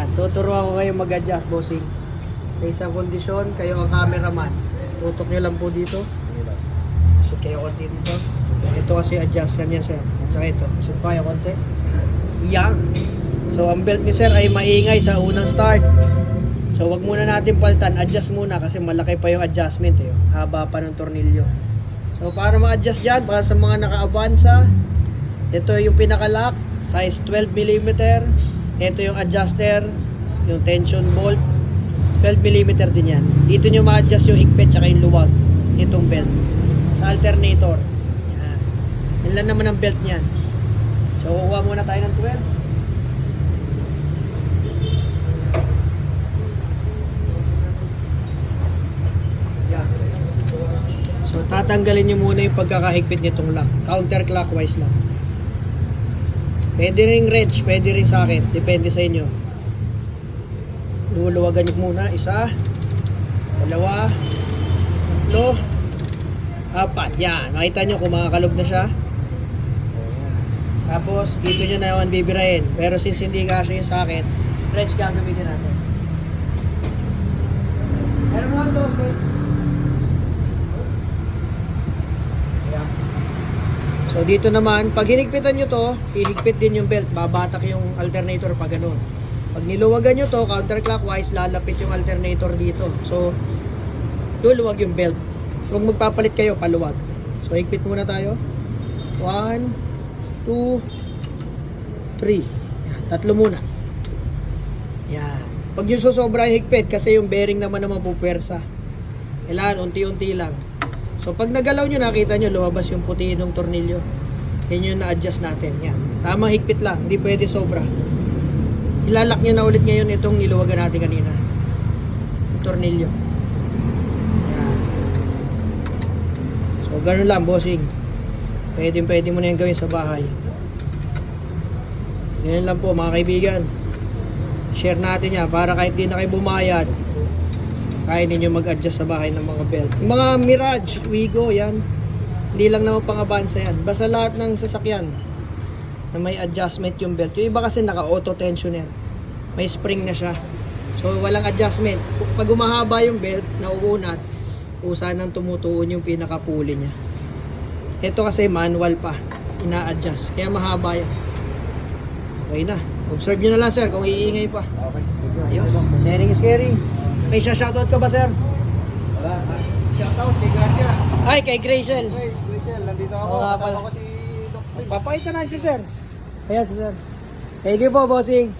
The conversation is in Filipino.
Yan, tuturuan ko kayo mag-adjust, bossing. Sa isang kondisyon, kayo ang cameraman. Tutok nyo lang po dito. So, kayo konti dito. Ito kasi adjust yan yan, sir. At saka ito. So, kayo konti. Yan. So, ang belt ni sir ay maingay sa unang start. So, wag muna natin paltan. Adjust muna kasi malaki pa yung adjustment. Eh. Haba pa ng tornilyo. So, para ma-adjust dyan, para sa mga naka-avanza, ito yung pinaka-lock, size 12mm. Ito yung adjuster, yung tension bolt. 12mm din yan. Dito nyo ma-adjust yung higpit tsaka yung luwag. Itong belt. Sa alternator. Yan. Yan lang naman ang belt niyan. So, kukuha muna tayo ng 12. Yan. So, tatanggalin nyo muna yung pagkakahigpit nitong lock. Counterclockwise lang. Pwede ring wrench, pwede ring socket. Depende sa inyo. Luluwagan nyo muna. Isa, dalawa, tatlo, apat. Yan. Makita nyo kung makakalog na siya. Tapos, dito nyo na naman bibirahin. Pero since hindi kasi yung socket, wrench gagamitin natin. Meron mo ang 12. Ayan. So dito naman, pag hinigpitan nyo to, hinigpit din yung belt, babatak yung alternator pag ganun. Pag niluwagan nyo to, counterclockwise, lalapit yung alternator dito. So, luluwag yung belt. Kung magpapalit kayo, paluwag. So, higpit muna tayo. 1, 2, 3. Yan, tatlo muna. Yan. Pag yung susobra higpit, kasi yung bearing naman naman pupwersa. Kailangan unti-unti lang. So pag nagalaw nyo, nakita nyo, lumabas yung puti ng tornilyo. Yan yung na-adjust natin. Yan. Tamang higpit lang. Hindi pwede sobra. Ilalak nyo na ulit ngayon itong niluwagan natin kanina. Tornilyo. Yan. So ganun lang, bossing. Pwede pwede mo na yung gawin sa bahay. Ganyan lang po mga kaibigan. Share natin yan para kahit di na kayo bumayad, kaya ninyo mag-adjust sa bahay ng mga belt. Yung mga Mirage, Wigo, yan. Hindi lang naman pang Avanza yan. Basta lahat ng sasakyan na may adjustment yung belt. Yung iba kasi naka-auto tensioner. May spring na siya. So, walang adjustment. Pag umahaba yung belt, nauunat, usa nang tumutuon yung pinaka-pulley niya. Ito kasi manual pa. Ina-adjust. Kaya mahaba yan. Okay na. Observe nyo na lang, sir, kung iingay pa. Okay. Ayos. Sharing is caring. May shoutout ka ba, sir? Wala. Shoutout kay Gracia. Ay, kay Graciel. Hey, Rachel, nandito ako. Oo Kasama pala. ko si Doc. Chris. Papakita na si sir. Ayan si sir. Thank you po, bossing.